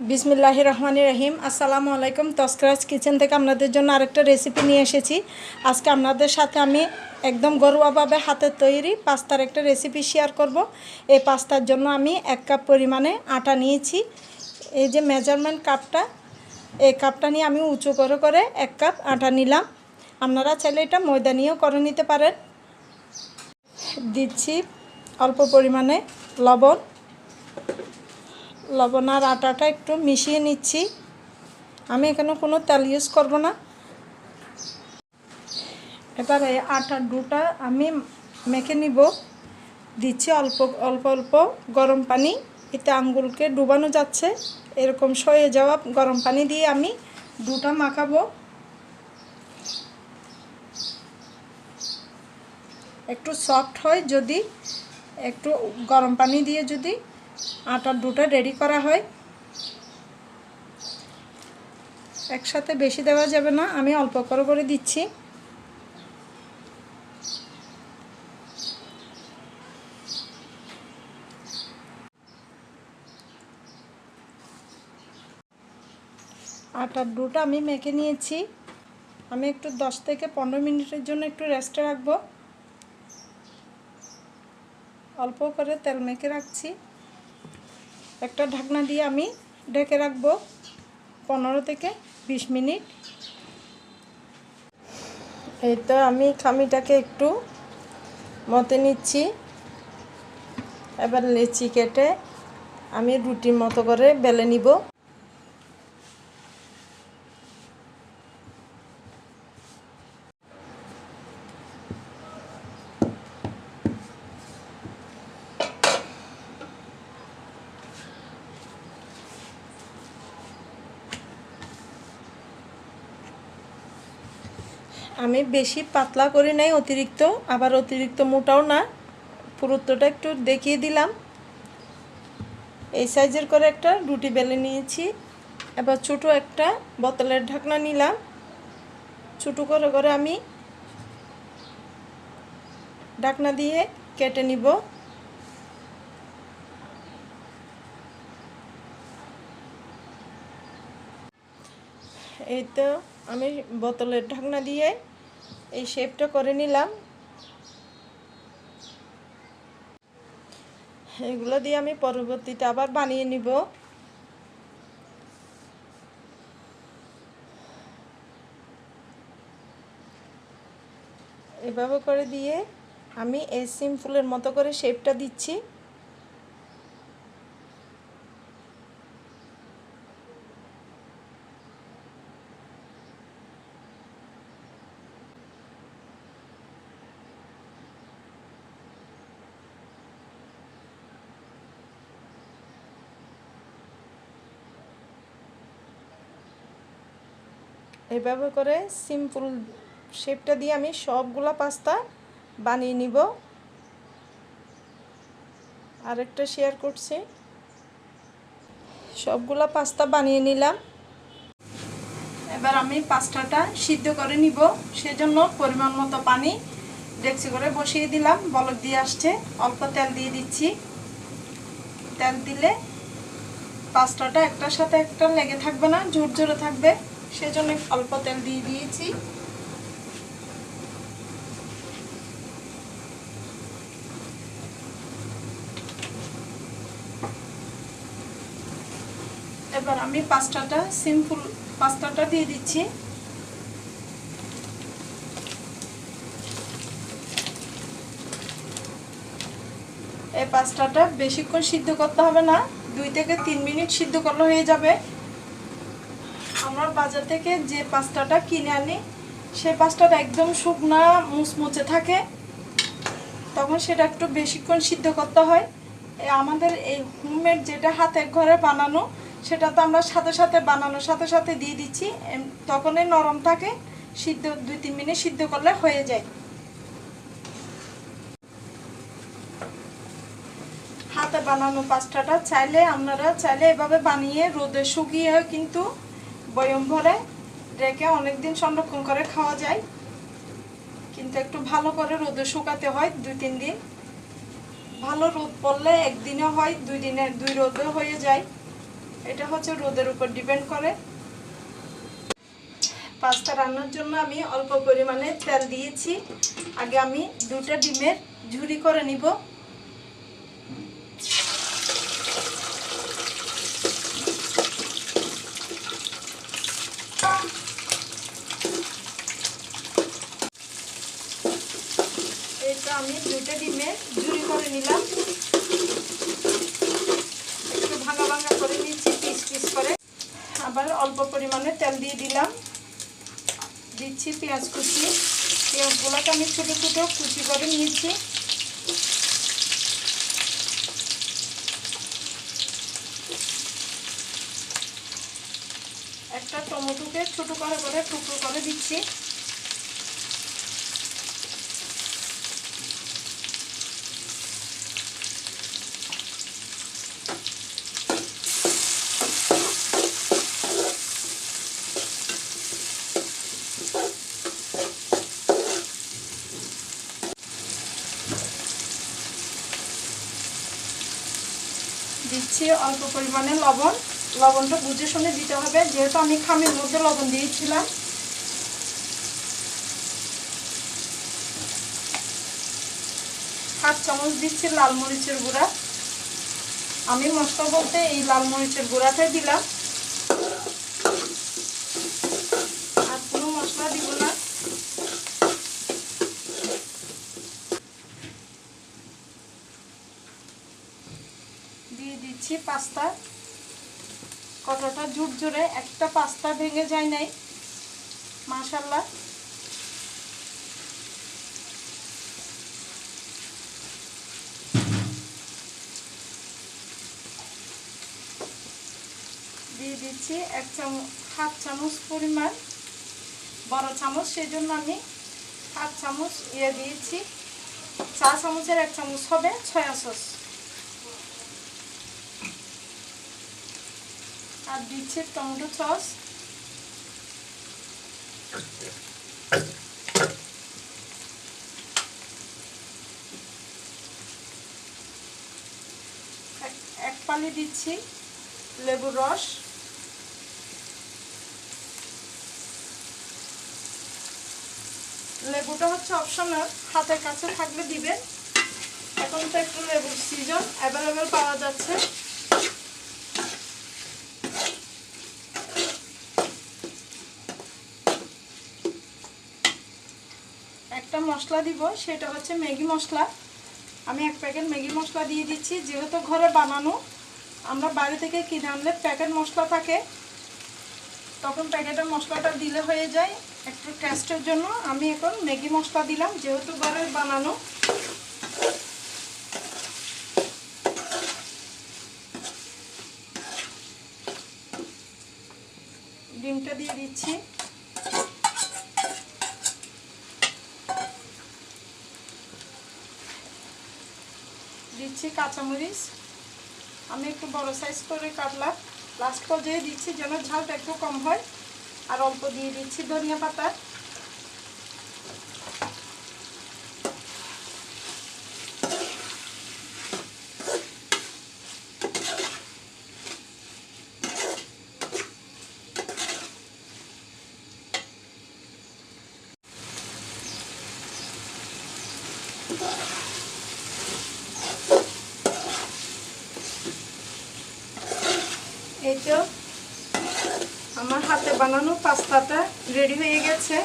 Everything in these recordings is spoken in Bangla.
বিসমিল্লাহ রহমান রহিম। আসসালামু আলাইকুম। তস্করাজ কিচেন থেকে আপনাদের জন্য আরেকটা রেসিপি নিয়ে এসেছি। আজকে আপনাদের সাথে আমি একদম ঘরোয়াভাবে হাতের তৈরি পাস্তার একটা রেসিপি শেয়ার করব। এই পাস্তার জন্য আমি এক কাপ পরিমাণে আটা নিয়েছি। এই যে মেজারমেন্ট কাপটা, এই কাপটা নিয়ে আমি উঁচু করে করে এক কাপ আটা নিলাম। আপনারা চাইলে এটা ময়দা নিয়েও করে নিতে পারেন। দিচ্ছি অল্প পরিমাণে লবণ। লবণ আর আটাটা একটু মিশিয়ে নিচ্ছি। আমি এখানে কোনো তেল ইউজ করব না। এবার এই আটার ডুটা আমি মেখে নিব। দিচ্ছি অল্প অল্প অল্প গরম পানি। এতে আঙ্গুলকে ডুবানো যাচ্ছে। এরকম সয়ে যাওয়া গরম পানি দিয়ে আমি ডুটা মাখাবো। একটু সফট হয় যদি, একটু গরম পানি দিয়ে যদি। আটার ডুটা রেডি করা হয়। একসাথে বেশি দেওয়া যাবে না, আমি অল্প করে করে দিচ্ছি। আটার ডুটা আমি মেখে নিয়েছি। আমি একটু দশ থেকে পনেরো মিনিটের জন্য একটু রেস্টে রাখব। অল্প করে তেল মেখে রাখছি। একটা ঢাকনা দিয়ে আমি ঢেকে রাখব পনেরো থেকে বিশ মিনিট। এই তো আমি খামিটাকে একটু মতে নিচ্ছি। এবার লেচি কেটে আমি রুটির মতো করে বেলে নিব। আমি বেশি পাতলা করি নাই, অতিরিক্ত। আবার অতিরিক্ত মোটাও না। পুরুত্বটা একটু দেখিয়ে দিলাম। এই সাইজের করে একটা রুটি বেলে নিয়েছি। এবার ছোটো একটা বোতলের ঢাকনা নিলাম। ছোটো করে করে আমি ঢাকনা দিয়ে কেটে নিব। এই তো আমি বোতলের ঢাকনা দিয়ে এই শেপটা করে নিলাম। এগুলো দিয়ে আমি পরবর্তীতে আবার বানিয়ে নিব। এভাবে করে দিয়ে আমি এই সিম্পলের মতো করে শেপটা দিচ্ছি। এভাবে করে সিম্পল শেপটা দিয়ে আমি সবগুলা পাস্তা বানিয়ে নিব। আরেকটা শেয়ার করছি। সবগুলা পাস্তা বানিয়ে নিলাম। এবার আমি পাস্তাটা সিদ্ধ করে নিব। সেজন্য পরিমাণ মতো পানি ডেকচি করে বসিয়ে দিলাম। বলক দিয়ে আসছে। অল্প তেল দিয়ে দিচ্ছি। তেল দিলে পাস্তাটা একটার সাথে একটা লেগে থাকবে না জোরে থাকবে। সেজন্য অল্প তেল দিয়ে দিয়েছি। এবার আমি পাস্তাটা সিম্পল পাস্তাটা দিয়ে দিচ্ছি। এই পাস্তাটা বেশিক্ষণ সিদ্ধ করতে হবে না, দুই থেকে তিন মিনিট সিদ্ধ করলে হয়ে যাবে। আমার বাজার থেকে যে পাস্তাটা কিনে আনি, সেই পাস্তাটা একদম শুকনা মুচমুচে থাকে। তখন সেটা একটু বেশিক্ষণ সিদ্ধ করতে হয়। আমাদের এই হোমমেড যেটা হাতের ঘরে বানানো, সেটা তো আমরা সাথে সাথে বানানোর সাথে সাথে দিয়ে দিচ্ছি। তখনই নরম থাকে, সিদ্ধ, দুই তিন মিনিট সিদ্ধ করলে হয়ে যায়। হাতে বানানো পাস্তাটা চাইলে আপনারা চাইলে এভাবে বানিয়ে রোদে শুকিয়ে কিন্তু বয়ম ভরে রেখে অনেকদিন সংরক্ষণ করে খাওয়া যায়। কিন্তু একটু ভালো করে রোদে শুকাতে হয় দুই, তিন দিন। ভালো রোদ পড়লে একদিনে হয়, দুই দিনে দুই রোদে হয়ে যায়। এটা হচ্ছে রোদের উপর ডিপেন্ড করে। পাস্তা রান্নার জন্য আমি অল্প পরিমাণে তেল দিয়েছি। আগে আমি দুটা ডিমের ঝুড়ি করে নিব এটা আমি দুটো ডিমে ঝুরি করে নিলাম। একটু ভাঙা ভাঙা করে নিচ্ছি, পিস পিস করে। আবার অল্প পরিমাণে তেল দিয়ে দিলাম। দিচ্ছি পেঁয়াজ কুচি। পেঁয়াজগুলোকে আমি ছোটো ছোটো কুচি করে নিয়েছি একটা টমেটোকে ছোটো করে করে টুকরো করে দিচ্ছি। দিচ্ছি অল্প পরিমাণে লবণ। লবণটা বুঝে শুনে দিতে হবে। যেহেতু আমি খামির মধ্যে লবণ দিয়েছিলাম। হাফ চামচ দিচ্ছি লাল মরিচের গুঁড়া। আমি মশলা বলতে এই লাল মরিচের গুঁড়াটাই দিলাম আর কোনো মশলা দিব না দিচ্ছি পাস্তা। কতটা জুড়ে একটা পাস্তা ভেঙে যায় নাই। মাশাল্লাহ দিয়ে দিচ্ছি এক চামচ, হাফ চামচ পরিমাণ বড় চামচ সেই জন্য আমি হাফ চামচ ইয়ে দিয়েছি। চা চামচের এক চামচ হবে ছয়া সস। আর দিচ্ছি টমেটো সস। এক- পানি দিচ্ছি লেবুর রস। লেবুটা হচ্ছে অপশনাল হাতের কাছে থাকলে দিবেন। এখন তো একটু লেবুর সিজন অ্যাভেলেবেল পাওয়া যাচ্ছে। একটা মশলা দিব, সেটা হচ্ছে ম্যাগি মশলা। আমি এক প্যাকেট ম্যাগি মশলা দিয়ে দিচ্ছি, যেহেতু ঘরে বানানো, আমরা বাইরে থেকে কিনে আনলে প্যাকেট মশলা থাকে, তখন প্যাকেটের মশলাটা দিলে হয়ে যায় একটু টেস্টের জন্য। আমি এখন ম্যাগি মশলা দিলাম, যেহেতু ঘরে বানানো। ডিমটা দিয়ে দিচ্ছি। দিচ্ছি কাঁচামরিচ। আমি একটু বড় সাইজ করে কাটলাম। লাস্ট পর্যায়ে দিচ্ছি যেন ঝালটা একটু কম হয়। আর অল্প দিয়ে দিচ্ছি ধনিয়া পাতা। আমার হাতে বানানো পাস্তাটা রেডি হয়ে গেছে।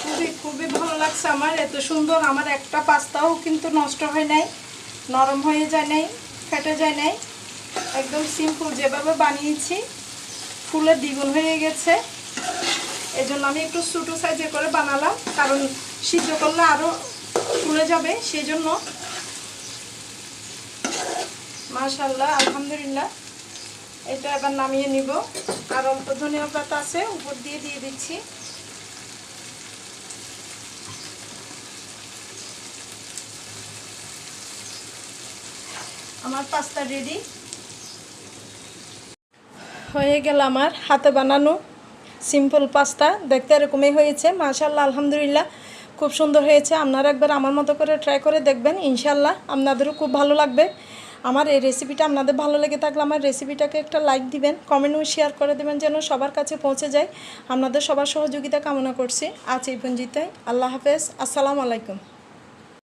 খুবই খুবই ভালো লাগছে আমার, এত সুন্দর। আমার একটা পাস্তাও কিন্তু নষ্ট হয় নাই, নরম হয়ে যায় নাই, ফেটে যায় নাই। একদম সিম্পল যেভাবে বানিয়েছি, ফুলে দ্বিগুণ হয়ে গেছে। এজন্য আমি একটু ছোটো সাইজে করে বানালাম, কারণ সিদ্ধ করলে আরও ফুলে যাবে সেই জন্য মাশাল্লাহ আলহামদুলিল্লাহ। এটা এবার নামিয়ে নিব। আর অল্প ধনিয়া পাতা আছে, উপর দিয়ে দিয়ে দিচ্ছি। আমার পাস্তা রেডি হয়ে গেল আমার হাতে বানানো সিম্পল পাস্তা। দেখতে এরকমই হয়েছে মাশাল্লাহ আলহামদুলিল্লাহ, খুব সুন্দর হয়েছে। আপনারা একবার আমার মতো করে ট্রাই করে দেখবেন ইনশাল্লাহ আপনাদেরও খুব ভালো লাগবে। আমার এই রেসিপিটা আপনাদের ভালো লেগে থাকলে আমার রেসিপিটাকে একটা লাইক দিবেন কমেন্টও শেয়ার করে দেবেন যেন সবার কাছে পৌঁছে যায়। আপনাদের সবার সহযোগিতা কামনা করছি। আজ এই পঞ্জিতে আল্লাহ হাফেজ। আসসালামু আলাইকুম।